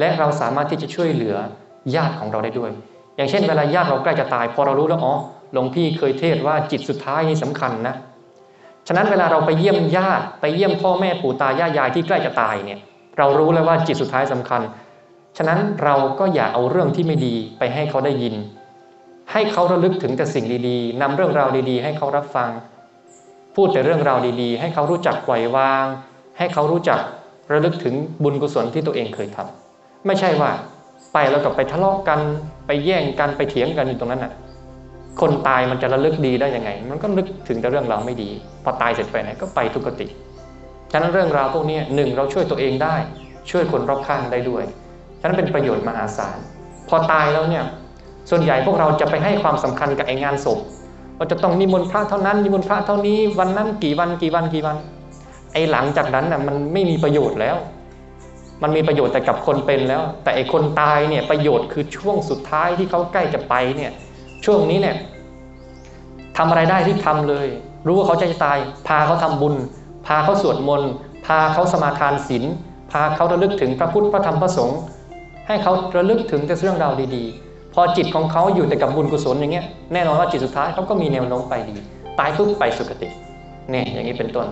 และเราสามารถที่จะช่วยเหลือญาติของเราได้ด้วย อย่างเช่นเวลาญาติเราใกล้จะตาย พอเรารู้แล้วอ๋อหลวงพี่เคยเทศว่าจิตสุดท้ายนี่สำคัญนะฉะนั้นเวลาเราไปเยี่ยมญาติไปเยี่ยมพ่อแม่ปู่ตายายยายที่ใกล้จะตายเนี่ย เรารู้แล้วว่าจิตสุดท้ายสำคัญ ฉะนั้นเราก็อย่าเอาเรื่องที่ไม่ดีไปให้เขาได้ยิน ให้เขาระลึกถึงแต่สิ่งดีๆนำเรื่องราวดีๆ ให้เขารับฟัง พูดแต่เรื่องราวดีๆ ให้เขารู้จักปล่อยวาง ให้เขารู้จักระลึกถึงบุญกุศลที่ตัวเองเคยทำ ไม่ใช่ว่าไปแล้วก็ไปทะเลาะกันไปแย่งกันไปเถียงกันอยู่ตรงนั้นน่ะ คนตายมันจะระลึกดีได้ยังไง มันก็นึกถึงแต่เรื่องราวไม่ดี พอตายเสร็จไปไหนก็ไปทุกติฉะนั้นเรื่องราวพวกนี้หนึ่งเราช่วยตัวเองได้ ช่วยคนรอบข้างได้ด้วยฉะนั้นเป็นประโยชน์มหาศาลพอตายแล้วเนี่ยส่วนใหญ่พวกเราจะไปให้ความสำคัญกับไองานศพว่าจะต้องนิมนต์พระเท่านั้นนิมนต์พระเท่านี้วันนั้นกี่วันกี่วันกี่วัน ไอหลังจากนั้นน่ะมันไม่มีประโยชน์แล้ว มันมีประโยชน์แต่กับคนเป็นแล้ว แต่ไอ้คนตายเนี่ยประโยชน์คือช่วงสุดท้ายที่เขาใกล้จะไปเนี่ยช่วงนี้เนี่ยทำอะไรได้ที่ทำเลย รู้ว่าเขาจะตาย พาเขาทำบุญ พาเขาสวดมนต์พาเขาสมาทานศีลพาเขาระลึกถึงพระพุทธพระธรรมพระสงฆ์ให้เขาระลึกถึงแต่เรื่องราวดีๆ พอจิตของเขาอยู่แต่กับบุญกุศลอย่างเงี้ยแน่นอนว่าจิตสุดท้ายเขาก็มีแนวโน้มไปดี ตายปุ๊บไปสุคติเนี่ยอย่างนี้เป็นต้น